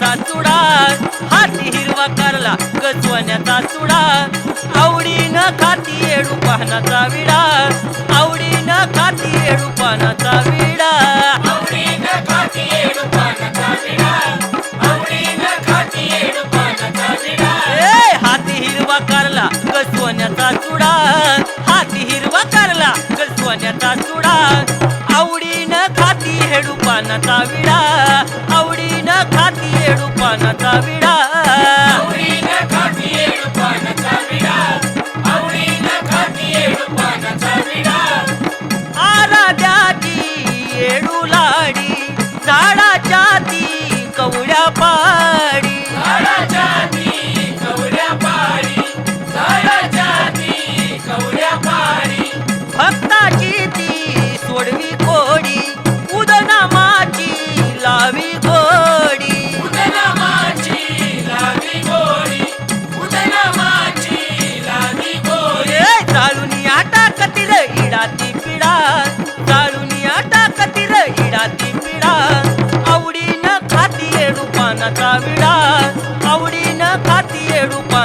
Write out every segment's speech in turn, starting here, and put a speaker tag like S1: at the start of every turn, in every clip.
S1: गसवण्याचा चुडा हाती हिरवा कारला गसवण्याचा चुडा. आवडीनं खाती येडू पाहनाचा विडा आवडीनं खाती येडू पाहनाचा विडा. ए हाती हिरवा कारला गसवण्याचा चुडा हाती हिरवा कारला गसवण्याचा चुडा. आवडीनं खाती हेडू पानाचा विडा आवडीनं खाती हेडू पानाचा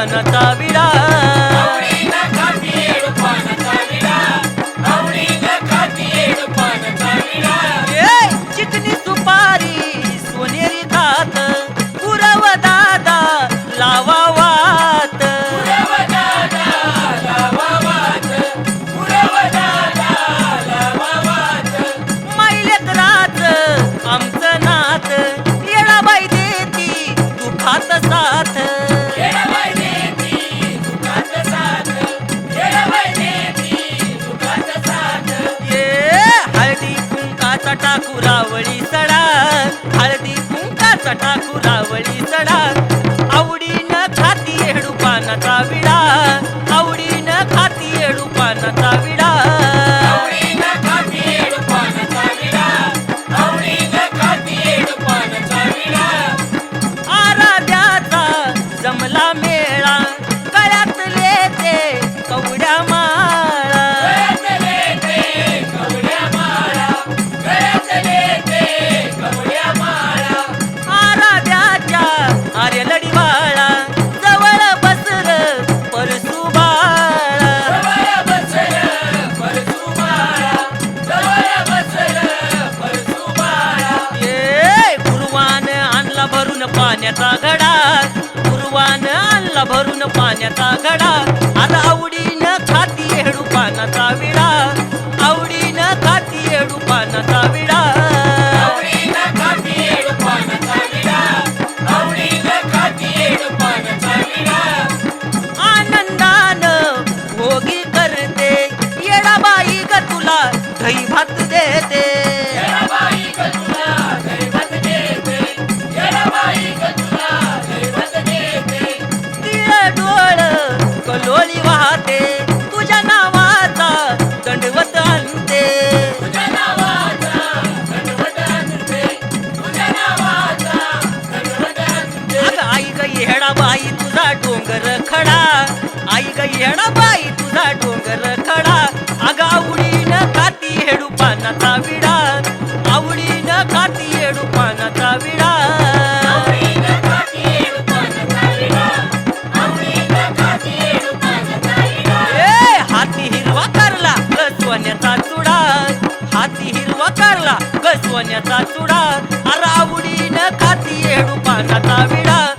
S1: येडू पानाचा विडा. चिकनी सुपारी सोनेरी खात पुरव दादा लावा वात. मैलेकराच आमचं नात. देती दुखात साथ. टाकू रावळी सडा हळदी कुंकाचा टाकू रावळी सडा. आवडीनं खाती येडू पानाचा विडा आवडीनं खाती येडू पानाचा पाण्याचा घडा गुरुवान आणला भरून पाण्याचा घडा आता आवडीनं खाती हेडू पानाचा विडा आवडीनं खाती हेडू पानाचा विडा आनंदानं भोगी करते. येडाबाई ग तुला दही भात देते. ग येडाबाई तुझा डोंगर खडा. आई ग येडाबाई तुझा डोंगर खडा. अगं आवडीनं खाती हेडू पानाचा विडा. आवडीनं खाती हेडू पानाचा विडा. ए हाती हिरवा करला गसवण्याचा चुडा. हाती हिरवा करला गसवण्याचा चुडा. खाती हेडू पानाचा विडा.